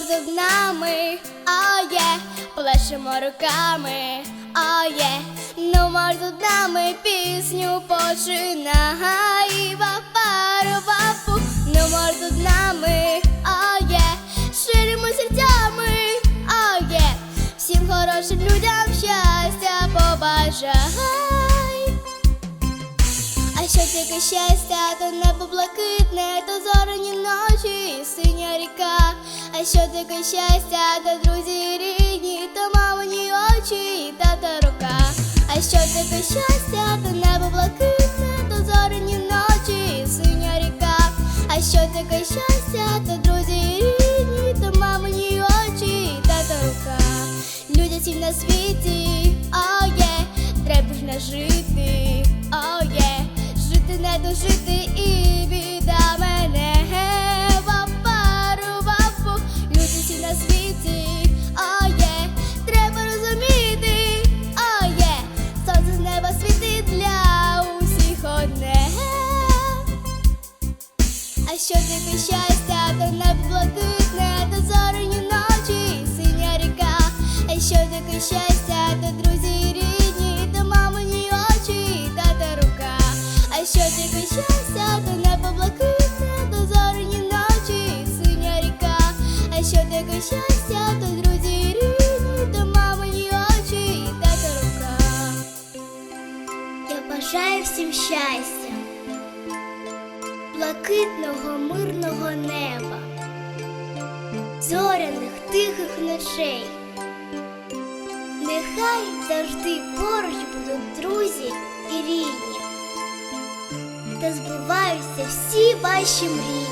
тут нами, о є, плешемо руками, о є, номер тут нами пісню починай, вапару вапу, номер тут нами, о є, ширимо серцями, о є, всім хорошим людям щастя побажай. А що таке щастя, то небо блакитне, А що таке щастя, то друзі рідні, то мамині очі, і тата рука. А що таке щастя, то небо блакитне, то зоряні ночі, і синя ріка. А що таке щастя, то друзі рідні, то мамині очі, і тата рука. Люди всі на світі, о є, треба ж не жити, о є, жити не дожити що таке щастя, то не блакитне, то зоряні ночі, синя ріка. А що таке щастя, то друзі рідні, то мамині очі, тата рука. А що таке щастя, то небо блакитне, то зоряні ночі, синя ріка. А що таке щастя, то друзі рідні, то мамині очі, тата рука. Я бажаю всім щастя блакитного мирного неба, зоряних тихих ночей. Нехай завжди поруч будуть друзі і рідні, та збуваються всі ваші мрії.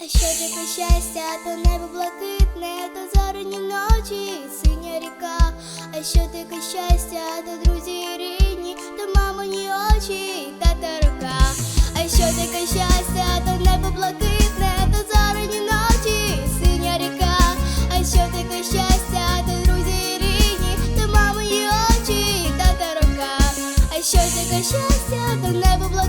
А що таке щастя, то небо блакитне, то зоряні ночі, і синя ріка. А що таке щастя, то друзі рідні, щастя, то небо блакитне.